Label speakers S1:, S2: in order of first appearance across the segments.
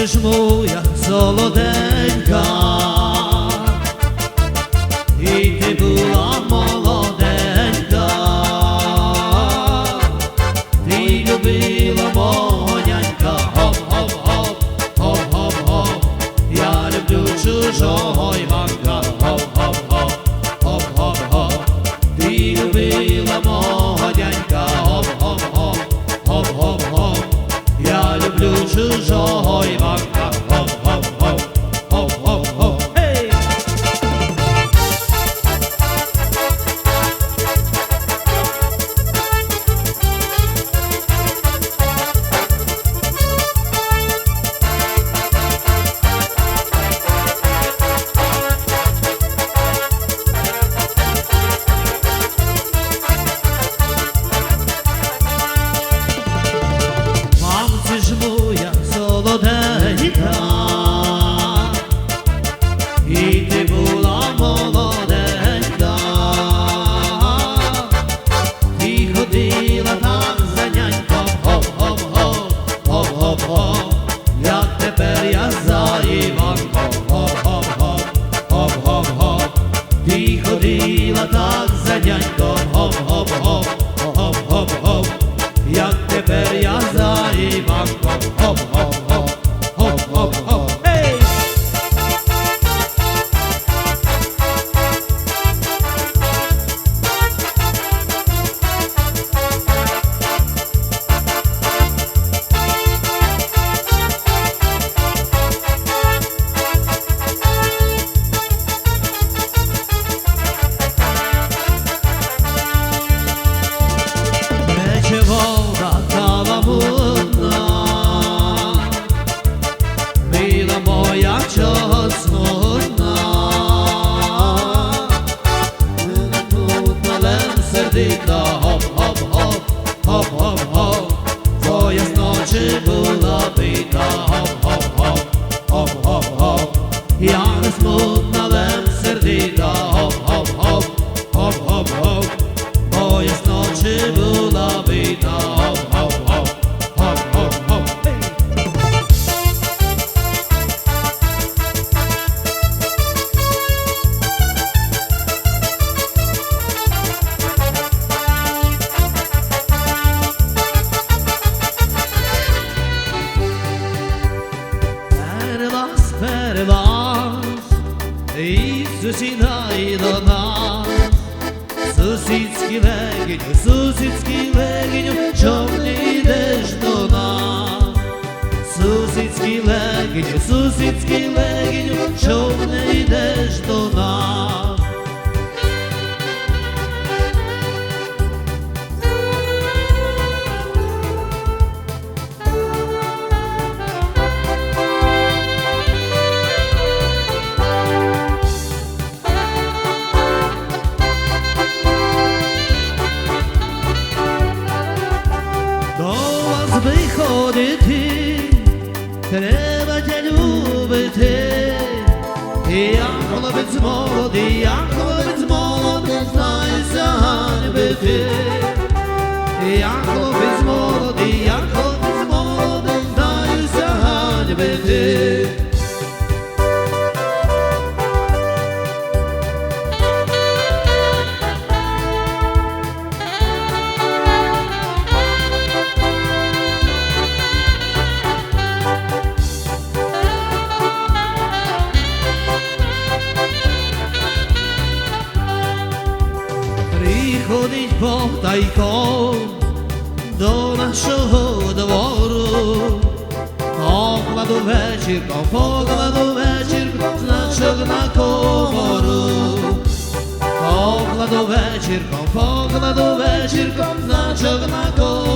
S1: Мамця ж моя солоденька, Zuzitski legiño, Zuzitski legiño, Čovne ideš do די אַ קליינע מאַן איז אַ זאהן ביטע ходить потайком до нашого двору, окладу вечірком, покладу вечірком, значок на комору, окладу вечірком, покладу вечірком, значок на комору.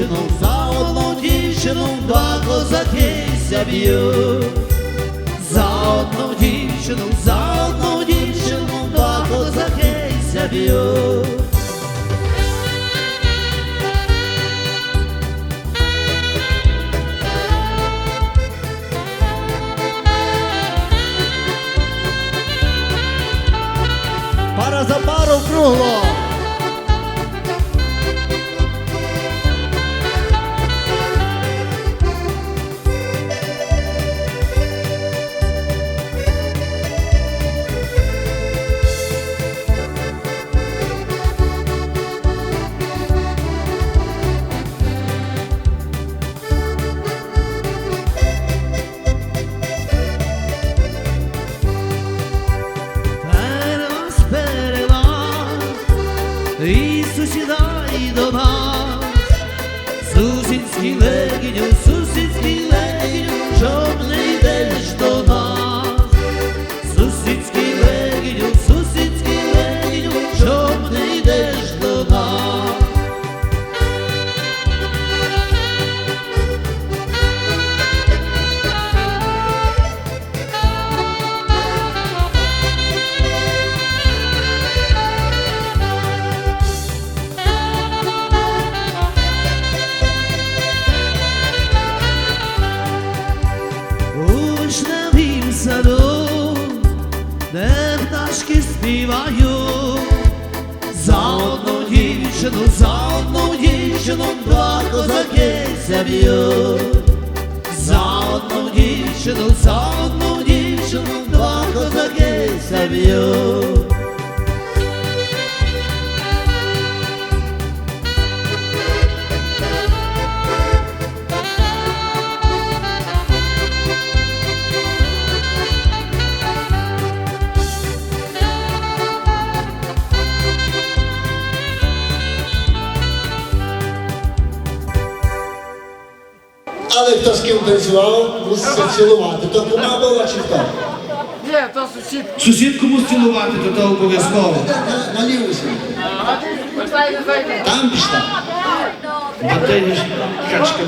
S1: și nu zau nuci și nu doa coza che se abiu Zau nuci și nu zau nuci și nu doa coza che se abiu Para zaparo frulo! Para zaparo frulo! За одну дівчину, два козаки заб'ють. За одну дівчину, за одну дівчину, два козаки заб'ють.
S2: Але хто з ким танцював, муситься цілувати. То кума була чи хто?
S3: Ні, то сусід.
S1: Сусідку мусить цілувати, то то обов'язково.
S2: На-
S3: зайде.
S2: Там пішла.
S1: А ти ж качка.